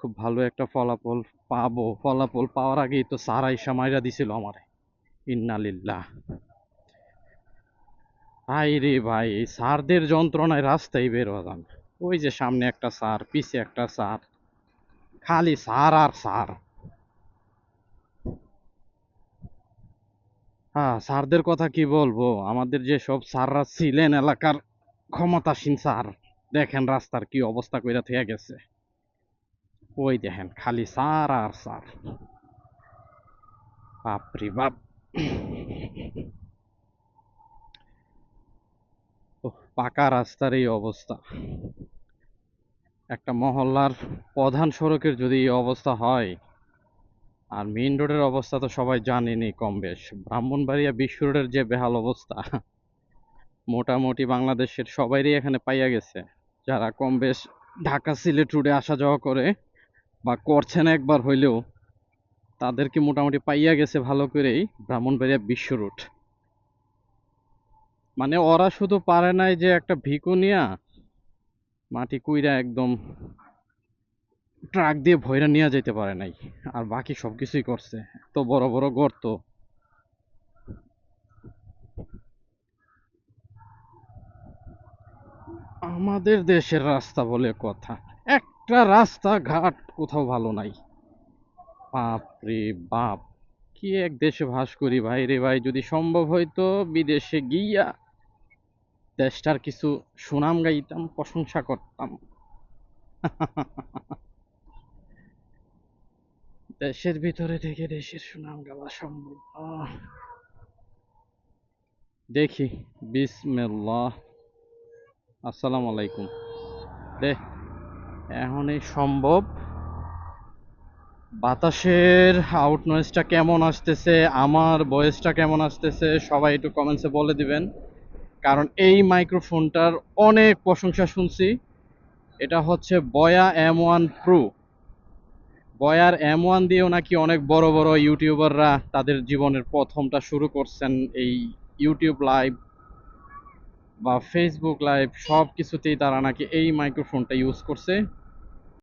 খুব ভালো একটা ফলাফল পাবো। ফলাফল পাওয়ার আগেই তো স্যার আইসা মাইরা দিছিল আমারে। ইন্নালিল্লাহ ভাই রে ভাই এই স্যারদের যন্ত্রণায় রাস্তায় বের যান ওই যে সামনে একটা স্যার, পিছে একটা স্যার। খালি স্যার আর স্যার। হ্যাঁ স্যারদের কথা কি বলব? আমাদের যে সব স্যাররা ছিলেন এলাকার ক্ষমতাসীন স্যার, দেখেন রাস্তার কি অবস্থা কইরা থেকে গেছে। ওই দেখেন, খালি সার আর সার। বাপরে বাপ। পাকা রাস্তার এই অবস্থা। একটা মহল্লার প্রধান সড়কের যদি এই অবস্থা হয়, আর মেইন রোডের অবস্থা তো সবাই জানেনি কম বেশ ব্রাহ্মণবাড়িয়া বিশ্ব রোডের যে বেহাল অবস্থা, মোটামুটি বাংলাদেশের সবাইরই এখানে পাইয়া গেছে। যারা কম বেশ ঢাকা সিলেট রোডে আসা যাওয়া করে বা করছেন একবার হইলেও তাদেরকে মোটামুটি পাইয়া গেছে ভালো করেই ব্রাহ্মণবাড়িয়া বিশ্ব রোড। মানে ওরা শুধু পারে নাই যে একটা ভিকু নিয়া মাটি কুইরা একদম ট্রাক দিয়ে ভইরা নিয়ে যেতে পারে নাই, আর বাকি সবকিছুই করছে। তো বড় বড় গর্ত। আমাদের দেশের রাস্তা বলে কথা। একটা রাস্তা ঘাট কোথাও ভালো নাই। বাপ রে বাপ, কি এক দেশে ভাস করি ভাই রে ভাই, যদি সম্ভব হইতো বিদেশে গিয়া দেশটার কিছু সুনাম গাইতাম, প্রশংসা করতাম। দেশের ভিতরে থেকে দেশের সুনাম গাওয়া সম্ভব। দেখি, বিসমিল্লাহ। আসসালামু আলাইকুম। দে। এখনই সম্ভব। বাতাসের আউট কেমন আসতেছে, আমার ভয়েসটা কেমন আসতেছে, সবাই একটু কমেন্টসে বলে দিবেন। কারণ এই মাইক্রোফোনটার অনেক প্রশংসা শুনছি। এটা হচ্ছে বয়া এম ওয়ান প্রো বয়ার এম ওয়ান দিয়েও নাকি অনেক বড় বড় ইউটিউবাররা তাদের জীবনের প্রথমটা শুরু করছেন এই ইউটিউব লাইভ বা ফেসবুক লাইভ সব কিছুতেই তারা নাকি এই মাইক্রোফোনটা ইউজ করছে।